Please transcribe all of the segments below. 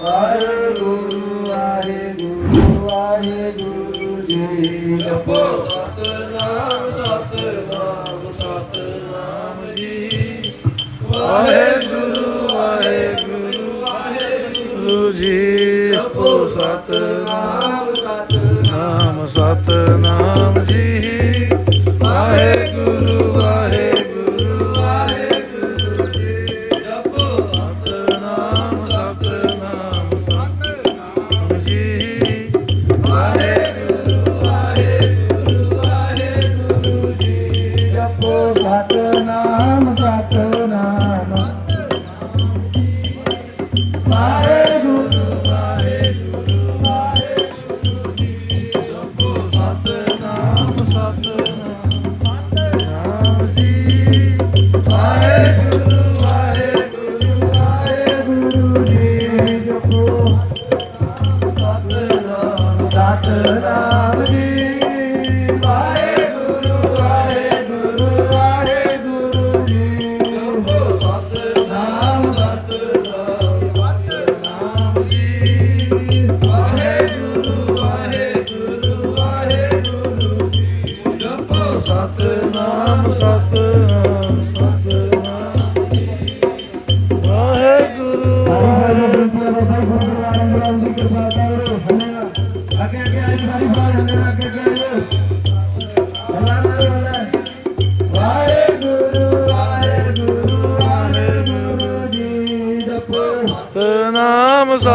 ਵਾਹਿਗੁਰੂ ਵਾਹਿਗੁਰੂ ਵਾਹਿਗੁਰੂ ਜੀ ਜਪੋ ਸਤਨਾਮ ਸਤਨਾਮ ਸਤਨਾਮ ਜੀ ਵਾਹਿਗੁਰੂ ਵਾਹਿਗੁਰੂ ਵਾਹਿਗੁਰੂ ਜੀ ਜਪੋ ਸਤਨਾਮ ਸਤਨਾਮ ਸਤਨਾਮ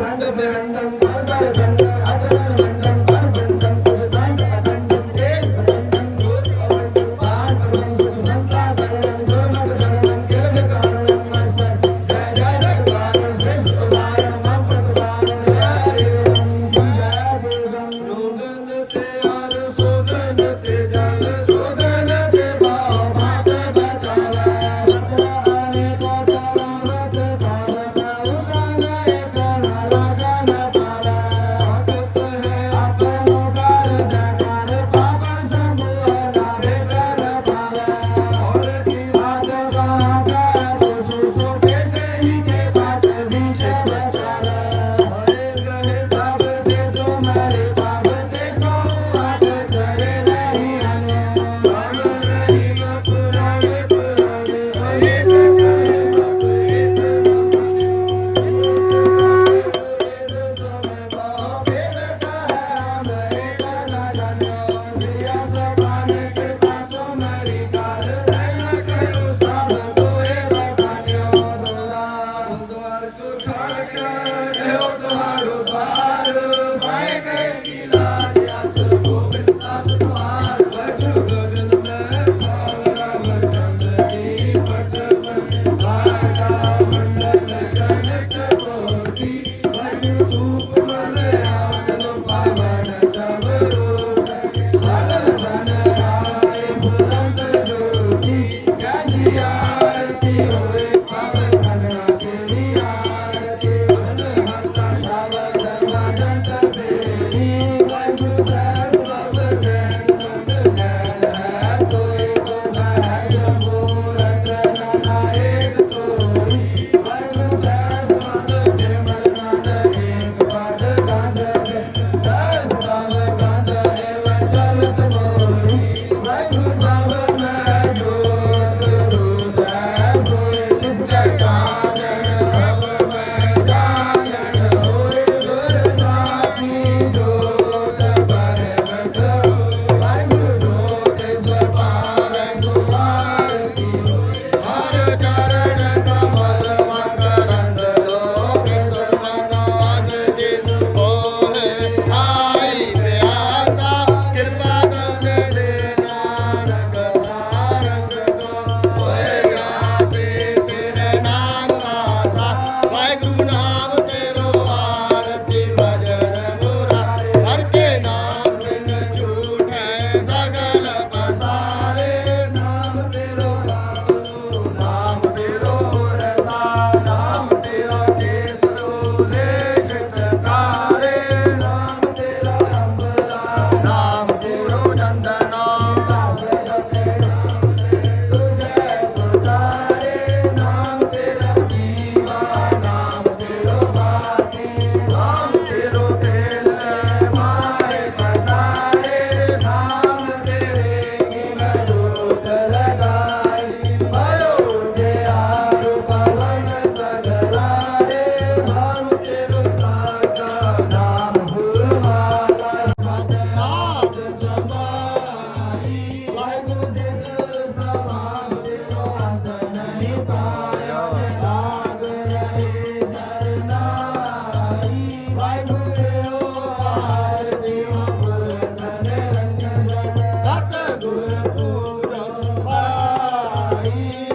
దండ దండ దండ దండ అజ Amen.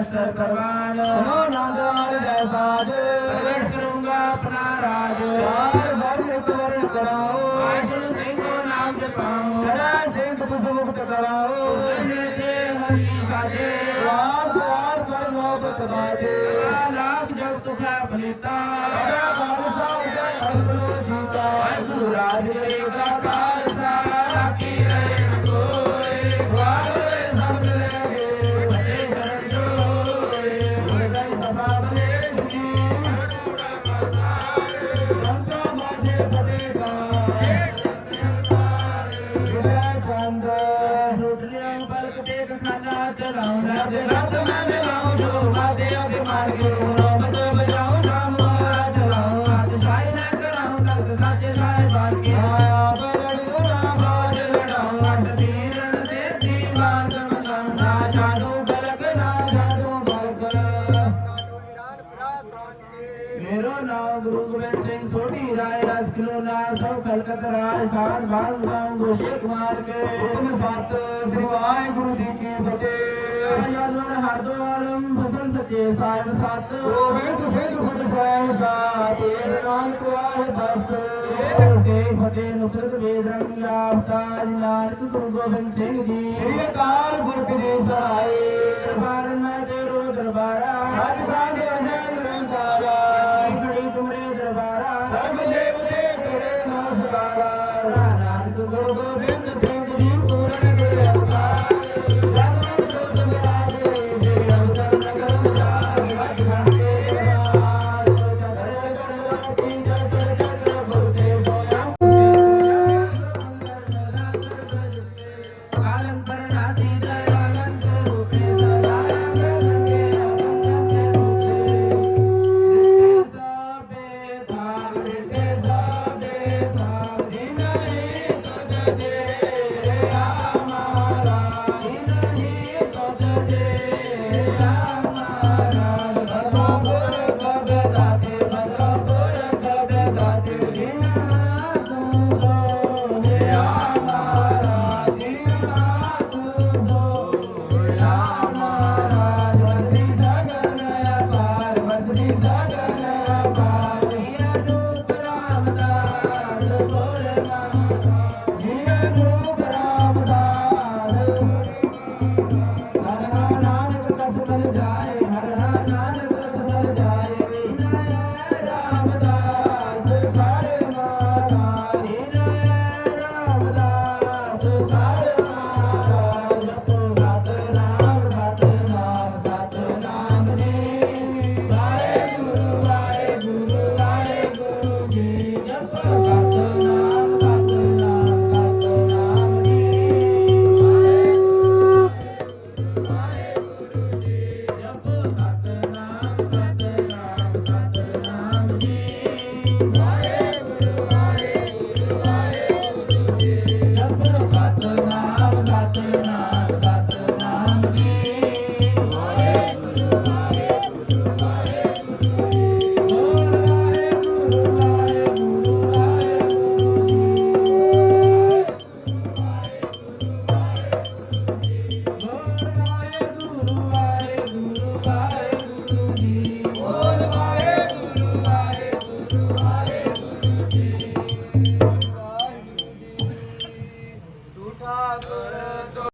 ਦਸਤਰ ਪ੍ਰਵਾਨ ਹੋ ਨੰਦਾਰ ਜੈ ਸਾਧ ਪ੍ਰਗਟ ਕਰੂੰਗਾ ਆਪਣਾ ਰਾਜ। ਚਾਰ ਵਰਨ ਪੂਰਨ ਕਰਾਓ। ਵਾਹਿਗੁਰੂ ਸਿੰਘੋ ਨਾਮ ਜਪਾਓ। ਜੜਾ ਸਿੰਘ ਤੁਸ ਮੁਕਤ ਕਰਾਓ। ਨਾ ਚਲਾਉ ਗੁਰੂ ਗੋਬਿੰਦ ਸਿੰਘ ਸੋਢੀ ਰਾਏ ਰਸ ਕਿਲੋ ਬਾਗ ਗਾਉ ਗੋਸ਼ੇ ਕੁਮਾਰ ਕੇ। ਹੁਕਮ ਸਤ ਸ੍ਰੀ ਵਾਹਿਗੁਰੂ ਜੀ ਕੀ ਹਰਦੁਆਰੰ ਬਸਨ ਸੱਚੇ ਸਾਹਿਬ ਸਤ। ਗੋਬਿੰਦ ਸਿੰਘ ਫਟ ਸਾਹਿਬ ਦਾ ਤੇਰੇ ਨਾਲ ਕੋਏ ਬਸਤ। ਤੇ ਫਟੇ ਨੁਸਰਤ ਵੇਦ ਰੰਗ ਆਫਤਾਜ ਨਾਨਕ ਗੁਰੂ ਗੋਬਿੰਦ ਸਿੰਘ ਜੀ। ਸ੍ਰੀ ਅਕਾਲ ਗੁਰੂ ਜੀ ਸਹਾਈ। ਦਰਬਾਰ ਮੈਂ ਤੇਰੋ ਦਰਬਾਰਾ। ਸਤਿ ਸਾਧ ਅਜਨ ਰੰਗਾਰਾ